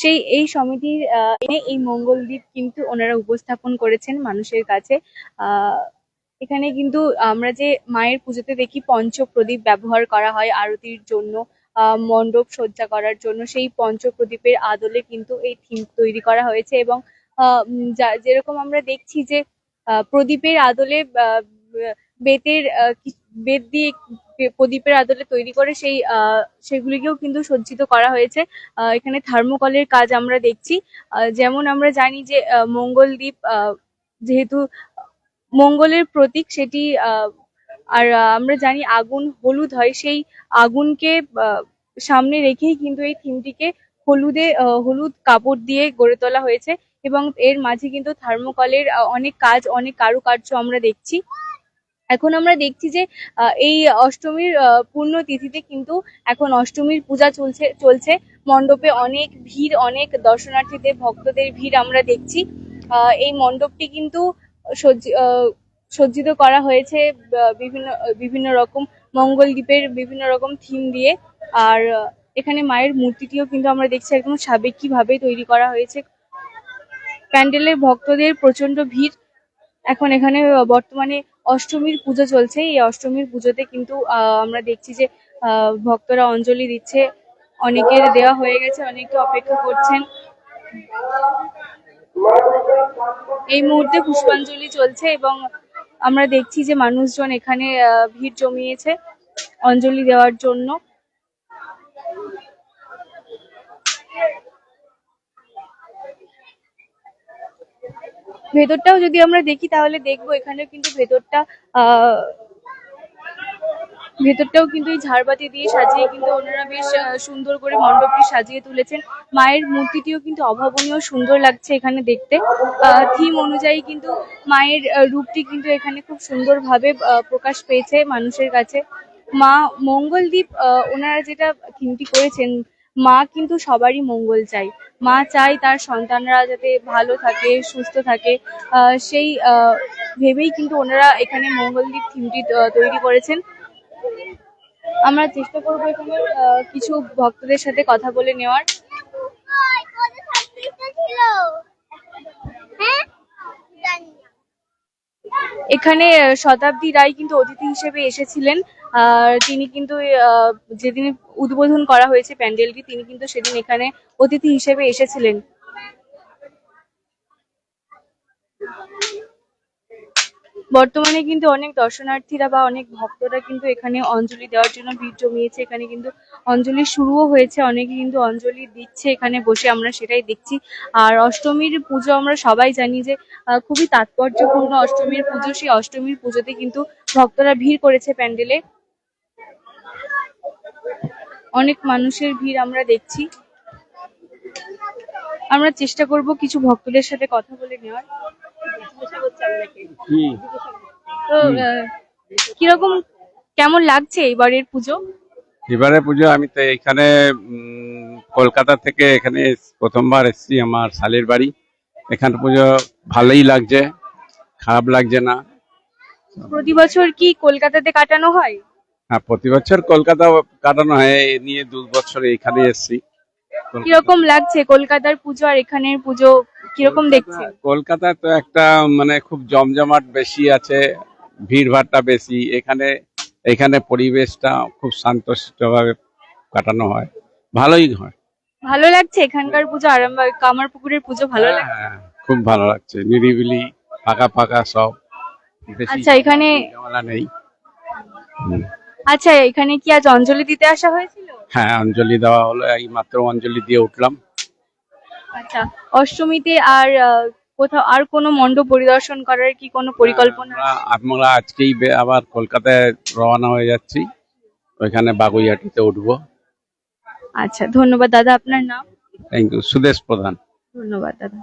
সেই, এই সমিতির এনে এই মঙ্গলদ্বীপ কিন্তু ওনারা উপস্থাপন করেছেন মানুষের কাছে। এখানে কিন্তু আমরা যে মায়ের পুজোতে দেখি পঞ্চ প্রদীপ ব্যবহার করা হয় আরতির জন্য মণ্ডপ সজ্জা করার জন্য, সেই পঞ্চ প্রদীপের আদলে কিন্তু এই থিম তৈরি করা হয়েছে এবং যেরকম আমরা দেখছি যে প্রদীপের আদলে বেতের বেত দিয়ে প্রদীপের আদলে তৈরি করে সেই সেগুলিকেও কিন্তু সজ্জিত করা হয়েছে। এখানে থার্মোকলের কাজ আমরা দেখছি। যেমন আমরা জানি যে মঙ্গলদ্বীপ যেহেতু মঙ্গলের প্রতীক সেটি আর আমরা জানি আগুন হলুদ হয়, সেই আগুনকে সামনে রেখেই কিন্তু এই থিমটিকে হলুদে হলুদ কাপড় দিয়ে গড়ে তোলা হয়েছে। এবং এর মাঝে কিন্তু থার্মোকলের অনেক কাজ, অনেক কারুকার্য আমরা দেখছি। এখন আমরা দেখছি যে এই অষ্টমীর তিথিতে কিন্তু এখন অষ্টমীর পূজা চলছে চলছে। মণ্ডপে অনেক ভিড়, অনেক দর্শনার্থীদের, ভক্তদের ভিড় আমরা দেখছি। এই মণ্ডপটি কিন্তু সজ্জিত করা হয়েছে বিভিন্ন বিভিন্ন রকম মঙ্গলদ্বীপের বিভিন্ন রকম থিম দিয়ে। আর এখানে মায়ের মূর্তিটিও কিন্তু আমরা দেখছি একদম সাবেকি ভাবে তৈরি করা হয়েছে। প্যান্ডেলের ভক্তদের প্রচণ্ড ভিড়। এখন এখানে বর্তমানে অষ্টমীর পুজো চলছে। এই অষ্টমীর পুজোতে কিন্তু আমরা দেখছি যে ভক্তরা অঞ্জলি দিচ্ছে। অনেকের দেওয়া হয়ে গেছে, অনেকে অপেক্ষা করছেন। এই মুহূর্তে পুষ্পাঞ্জলি চলছে এবং আমরা দেখছি যে মানুষজন এখানে ভিড় জমিয়েছে অঞ্জলি দেওয়ার জন্য। ভেতরটাও যদি আমরা দেখি, তাহলে দেখব এখানে কিন্তু ভেতরটা ভেতরটাও কিন্তু এই ঝাড়বাতি দিয়ে সাজিয়ে কিন্তু ওনারা বেশ সুন্দর করে মণ্ডপটি সাজিয়ে তুলেছেন। মায়ের মূর্তিটিও কিন্তু অভাবনীয়, সুন্দর লাগছে এখানে দেখতে। থিম অনুযায়ী কিন্তু মায়ের রূপটি কিন্তু এখানে খুব সুন্দরভাবে প্রকাশ পেয়েছে মানুষের কাছে। মা মঙ্গলদ্বীপ ওনারা যেটা থিমটি করেছেন, মা কিন্তু সবারই মঙ্গল চাই। মা চাই তার সন্তানরা যাতে ভালো থাকে, সুস্থ থাকে। সেই ভেবেই কিন্তু ওনারা এখানে মঙ্গলদ্বীপ থিমটি তৈরি করেছেন। আমরা চেষ্টা করব এখানে কিছু ভক্তদের সাথে কথা বলে নেওয়ার। এখানে শতাব্দী রায় কিন্তু অতিথি হিসেবে এসেছিলেন। আর তিনি কিন্তু যেদিন উদ্বোধন করা হয়েছে প্যান্ডেলটি, তিনি কিন্তু সেদিন এখানে অতিথি হিসেবে এসেছিলেন। বর্তমানে কিন্তু অনেক দর্শনার্থীরা বা অনেক ভক্তরা কিন্তু এখানে অঞ্জলি দেওয়ার জন্য ভিড় জমিয়েছে। এখানে কিন্তু অঞ্জলি শুরুও হয়েছে, অনেকে কিন্তু অঞ্জলি দিচ্ছে এখানে বসে, আমরা সেটাই দেখছি। আর অষ্টমীর পুজো আমরা সবাই জানি যে খুবই তাৎপর্যপূর্ণ অষ্টমীর পুজো। সেই অষ্টমীর পুজোতে কিন্তু ভক্তরা ভিড় করেছে প্যান্ডেলে। অনেক মানুষের ভিড় আমরা দেখছি। আমরা চেষ্টা করব কিছু ভক্তদের সাথে কথা বলে নেওয়ার। তো কীরকম কেমন লাগছে এবারের পুজো? এবারে পুজো আমি তো এখানে কলকাতা থেকে এখানে প্রথমবার এসেছি আমার শালের বাড়ি। এখানে পুজো ভালোই লাগছে খারাপ লাগছে না। প্রতি বছর কি কলকাতাতে কাটানো হয়? হ্যাঁ প্রতি বছর কলকাতা কাটানো হয় এ নিয়ে দু বছর এখানে এসেছি। কীরকম লাগছে কলকাতার পুজো আর এখানের পুজো কীরকম দেখছেন? কলকাতায় তো একটা মানে খুব জমজমাট বেশি আছে ভিড় ভাড়টা বেশি। এখানে এখানে পরিবেশটা খুব শান্তশিষ্টভাবে কাটানো হয়। ভালোই হয়। ভালো লাগছে এখানকার পুজো আরামবাগ কামারপুকুরের পুজো ভালো লাগছে? হ্যাঁ, খুব ভালো লাগছে। নিরিবিলি ফাঁকা ফাঁকা সব। বেশি আচ্ছা এখানে ঝামেলা নেই। হুম। আচ্ছা এখানে কি আজ অঞ্জলি দিতে আসা হয়েছিল? হ্যাঁ অঞ্জলি দেওয়া হলো এই মাত্র অঞ্জলি দিয়ে উঠলাম। আচ্ছা অষ্টমীতে আর আহ, কোথাও আর কোনো মণ্ডপ পরিদর্শন করার কি কোনো পরিকল্পনা আমরা- আমরা আজকেই বে- আবার কলকাতায় রওনা হয়ে যাচ্ছি। ওইখানে বাগুইহাটিতে উঠবো। আচ্ছা ধন্যবাদ দাদা আপনার নাম। থ্যাংক ইউ সুদেশ প্রধান। ধন্যবাদ দাদা।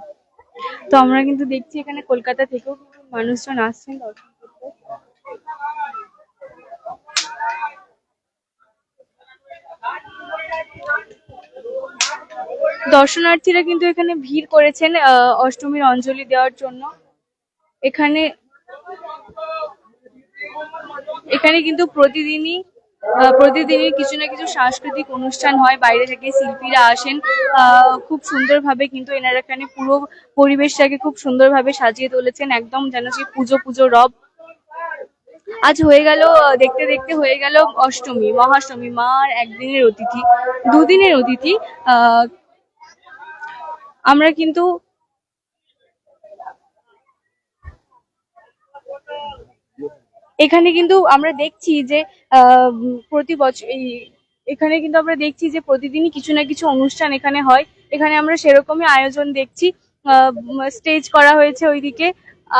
তো আমরা কিন্তু দেখছি এখানে কলকাতা থেকেও কিন্তু মানুষজন আসছেন দর্শন করতে দর্শনার্থীরা কিন্তু এখানে ভিড় করেছেন অষ্টমীর অঞ্জলি দেওয়ার জন্য। এখানে এখানে কিন্তু প্রতিদিনই প্রতিদিনই কিছু না কিছু সাংস্কৃতিক অনুষ্ঠান হয়। বাইরে থেকে শিল্পীরা আসেন। খুব সুন্দরভাবে কিন্তু এনারা এখানে পুরো পরিবেশটাকে খুব সুন্দরভাবে সাজিয়ে তুলেছেন। একদম যেন সেই পুজো পুজো রব আজ হয়ে গেল দেখতে দেখতে হয়ে গেল অষ্টমী, মহাষ্টমী, মার একদিনের অতিথি, দুদিনের অতিথি। আমরা কিন্তু এখানে কিন্তু আমরা দেখছি যে প্রতি বছর এই এখানে কিন্তু আমরা দেখছি যে প্রতিদিনই কিছু না কিছু অনুষ্ঠান এখানে হয়। এখানে আমরা সেরকমই আয়োজন দেখছি। স্টেজ করা হয়েছে ওইদিকে।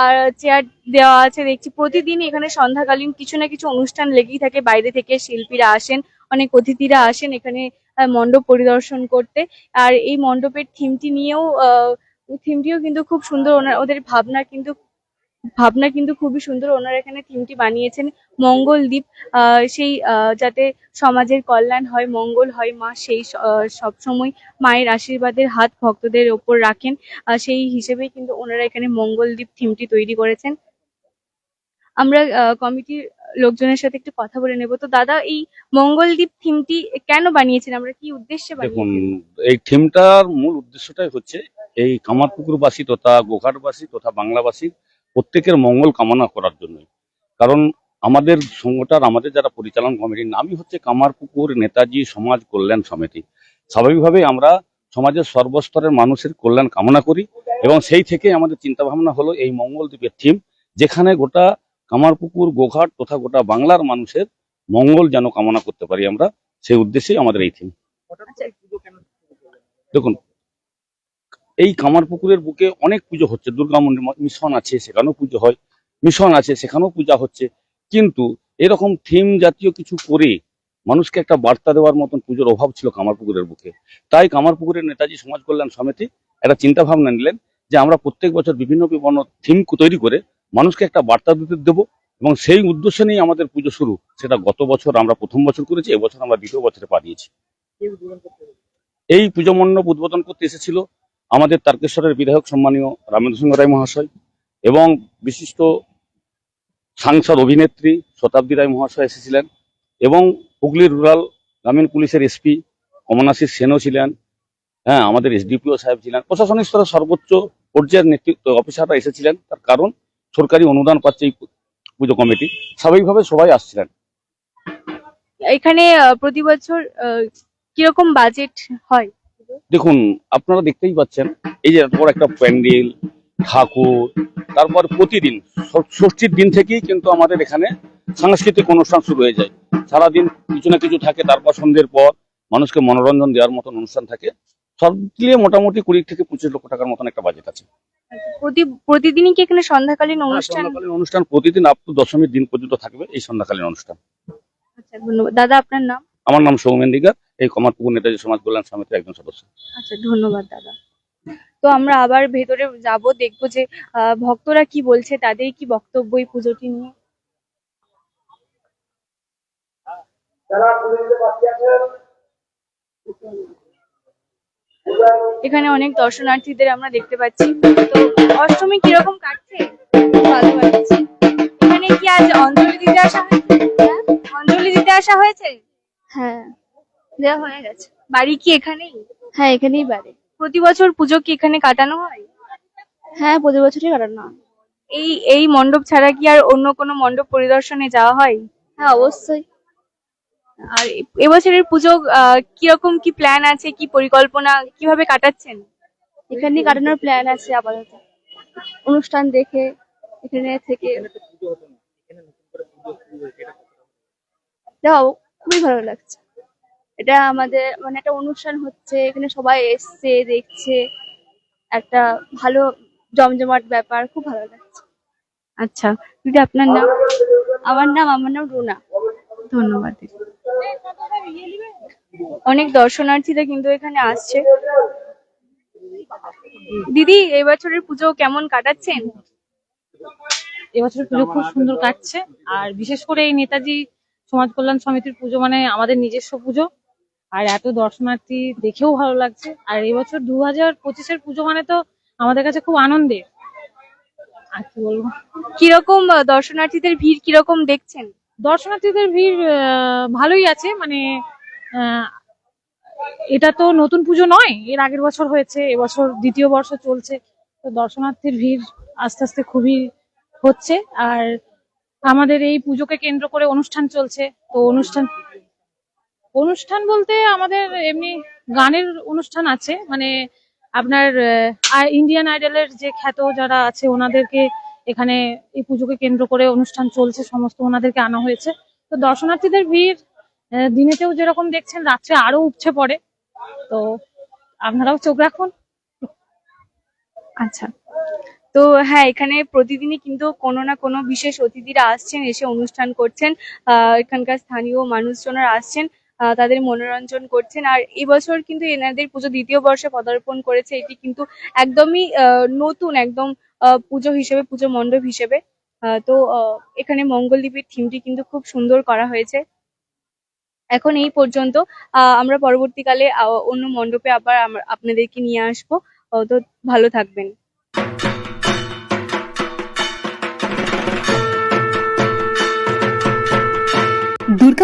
আর চেয়ার দেওয়া আছে, দেখছি প্রতিদিন এখানে সন্ধ্যাকালীন কিছু না কিছু অনুষ্ঠান লেগেই থাকে। বাইরে থেকে শিল্পীরা আসেন, অনেক অতিথিরা আসেন এখানে মণ্ডপ পরিদর্শন করতে। আর এই মণ্ডপের থিমটি নিয়েও থিমটিও কিন্তু খুব সুন্দর। ওনার, ওদের ভাবনা কিন্তু ভাবনা কিন্তু খুবই সুন্দর। ওনারা এখানে থিমটি বানিয়েছেন মঙ্গলদ্বীপ। আহ, সেই যাতে সমাজের কল্যাণ হয় মঙ্গল হয় মা সেই সবসময় মায়ের আশীর্বাদের হাত ভক্তদের ওপর রাখেন। সেই হিসেবেই কিন্তু ওনারা এখানে মঙ্গলদ্বীপ থিমটি তৈরি করেছেন। আমরা কমিটির লোকজনের সাথে একটু কথা বলে নেব। তো দাদা এই মঙ্গলদ্বীপ থিমটি কেন বানিয়েছেন? আমরা কি উদ্দেশ্যে দেখুন এই থিমটার মূল উদ্দেশ্যটাই হচ্ছে এই কামারপুকুরবাসী তথা গোঘাটবাসী তথা বাংলাবাসী প্রত্যেকের মঙ্গল কামনা করার জন্য কারণ আমাদের সংগঠন আমাদের যারা পরিচালন কমিটির নামই হচ্ছে কামারপুকুর নেতাজি সমাজ কল্যাণ সমিতি। স্বাভাবিকভাবেই আমরা সমাজের সর্বস্তরের মানুষের কল্যাণ কামনা করি এবং সেই থেকে আমাদের চিন্তা ভাবনা হলো এই মঙ্গলদ্বীপের থিম যেখানে গোটা কামারপুকুর গোঘাট তথা গোটা বাংলার মানুষের মঙ্গল যেন কামনা করতে পারি আমরা সেই উদ্দেশ্যেই আমাদের এই থিম। দেখুন এই কামারপুকুরের বুকে অনেক পুজো হচ্ছে। দুর্গা মন্দির মিশন আছে, সেখানেও পুজো হয়। মিশন আছে, সেখানেও পূজা হচ্ছে। কিন্তু এরকম থিম জাতীয় কিছু করে মানুষকে একটা বার্তা দেওয়ার মতন পুজোর অভাব ছিল কামারপুকুরের বুকে। তাই কামারপুকুরের নেতাজি সমাজ কল্যাণ সমিতি একটা চিন্তা ভাবনা নিলেন যে আমরা প্রত্যেক বছর বিভিন্ন বিভিন্ন থিম তৈরি করে মানুষকে একটা বার্তা দিতে দেবো এবং সেই উদ্দেশ্যে নিয়ে আমাদের পুজো শুরু। সেটা গত বছর আমরা প্রথম বছর করেছি, এবছর আমরা দ্বিতীয় বছরে পা দিয়েছি এই পুজো মণ্ডপ উদ্বোধন করতে এসেছিল আমাদের তারকেশ্বরের বিধায়ক সম্মানীয় রামেন্দ্র সিংহ রায় মহাশয় এবং বিশিষ্ট সাংসদ অভিনেত্রী শতাব্দী রায় মহাশয় এসেছিলেন এবং হুগলি রুরাল গ্রামীণ পুলিশের এসপি কমনাশিস সেনও ছিলেন হ্যাঁ আমাদের এসডিপিও সাহেব ছিলেন। প্রশাসনিক স্তরে সর্বোচ্চ পর্যায়ের নেতৃত্ব অফিসাররা এসেছিলেন, তার কারণ সরকারি অনুদান পাচ্ছে এই পুজো কমিটি। স্বাভাবিকভাবে সবাই আসছিলেন। এখানে প্রতি বছর কীরকম বাজেট হয়? দেখুন আপনারা দেখতেই পাচ্ছেন এই যে এত বড় একটা প্যান্ডেল ঠাকুর তারপর প্রতিদিন ষষ্ঠীর দিন থেকেই কিন্তু আমাদের এখানে সাংস্কৃতিক অনুষ্ঠান শুরু হয়ে যায়। সারাদিন কিছু না কিছু থাকে তারপর সন্ধ্যের পর মানুষকে মনোরঞ্জন দেওয়ার মতন অনুষ্ঠান থাকে। সব মিলিয়ে মোটামুটি কুড়ি থেকে পঁচিশ লক্ষ টাকার মতন একটা বাজেট আছে। প্রতি প্রতিদিনই কি এখানে সন্ধ্যাকালীন অনুষ্ঠান? সন্ধ্যাকালীন অনুষ্ঠান প্রতিদিন আপ টু দশমীর দিন পর্যন্ত থাকবে এই সন্ধ্যাকালীন অনুষ্ঠান। আচ্ছা ধন্যবাদ। দাদা আপনার নাম? আমার নাম সৌমেন দিগার। এই কমারপুকুর নেতাজি সমাজ কল্যাণ সমিতির একজন সদস্য। আচ্ছা ধন্যবাদ দাদা। তো আমরা আবার ভেতরে যাব দেখব যে আহ, ভক্তরা কি বলছে তাদের কি বক্তব্য এই পুজোটি নিয়ে? এখানে অনেক দর্শনার্থীদের আমরা দেখতে পাচ্ছি। তো অষ্টমী কীরকম কাটছে? ভালো কাটছে এখানে কি আজ অঞ্জলি দিতে আসা হয়েছে অঞ্জলি দিতে আসা হয়েছে? হ্যাঁ। দেওয়া হয়ে গেছে। বাড়ি কি এখানেই? হ্যাঁ এখানেই বাড়ি। প্রতি বছর পুজো কি এখানে কাটানো হয়? হ্যাঁ প্রতি বছরই কাটানো হয়। এই এই মণ্ডপ ছাড়া কি আর অন্য কোনো মণ্ডপ পরিদর্শনে যাওয়া হয়? হ্যাঁ অবশ্যই। আর এবছরের পুজো আহ, কীরকম কি প্ল্যান আছে কি পরিকল্পনা কীভাবে কাটাচ্ছেন? এখানেই কাটানোর প্ল্যান আছে আপাতত। অনুষ্ঠান দেখে এখানে থেকে। যাও খুবই ভালো লাগছে। এটা আমাদের মানে একটা অনুষ্ঠান হচ্ছে এখানে সবাই এসছে দেখছে। একটা ভালো জমজমাট ব্যাপার খুব ভালো লাগছে। আচ্ছা দিদি আপনার নাম? আমার নাম আমার নাম রুনা। ধন্যবাদ অনেক দর্শনার্থীরা কিন্তু এখানে আসছে। দিদি এবছরের পুজো কেমন কাটাচ্ছেন? এবছর পুজো খুব সুন্দর কাটছে। আর বিশেষ করে এই নেতাজি সমাজ কল্যাণ সমিতির পুজো মানে আমাদের নিজস্ব পুজো। আর এত দর্শনার্থী দেখেও ভালো লাগছে। আর এবছর দু হাজার পঁচিশের পুজো মানে তো আমাদের কাছে খুব আনন্দের। আর কি বলব? কীরকম দর্শনার্থীদের ভিড় কীরকম দেখছেন? দর্শনার্থীদের ভিড় ভালোই আছে। মানে এটা তো নতুন পুজো নয় এর আগের বছর হয়েছে এবছর দ্বিতীয় বর্ষ চলছে। তো দর্শনার্থীর ভিড় আস্তে আস্তে খুবই হচ্ছে। আর আমাদের এই পুজোকে কেন্দ্র করে অনুষ্ঠান চলছে। তো অনুষ্ঠান অনুষ্ঠান বলতে আমাদের এমনি গানের অনুষ্ঠান আছে মানে আপনার ইন্ডিয়ান আইডলের যে খ্যাত যারা আছে, ওনাদেরকে এখানে এই পুজোকে কেন্দ্র করে অনুষ্ঠান চলছে, সমস্ত ওনাদেরকে আনা হয়েছে। তো দর্শনার্থীদের ভিড় দিনেতেও যেরকম দেখছেন, রাত্রে আরও উপচে পড়ে। তো আপনারাও চোখ রাখুন। আচ্ছা। তো হ্যাঁ এখানে প্রতিদিনই কিন্তু কোনো না কোনো বিশেষ অতিথিরা আসছেন, এসে অনুষ্ঠান করছেন। এখানকার স্থানীয় মানুষজনরা আসছেন। তাদের মনোরঞ্জন করছেন। আর এবছর কিন্তু এনাদের পুজো দ্বিতীয় বর্ষে পদার্পণ করেছে। এটি কিন্তু একদমই নতুন, একদম পুজো হিসেবে, পুজো মণ্ডপ হিসেবে। তো এখানে মঙ্গলদ্বীপের থিমটি কিন্তু খুব সুন্দর করা হয়েছে। এখন এই পর্যন্ত আমরা পরবর্তীকালে অন্য মণ্ডপে আবার আপনাদেরকে নিয়ে আসব। তো ভালো থাকবেন।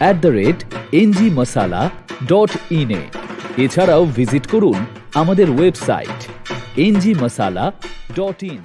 at the rate NG masala dot ইনে এছাড়াও ভিজিট করুন আমাদের website NG masala dot in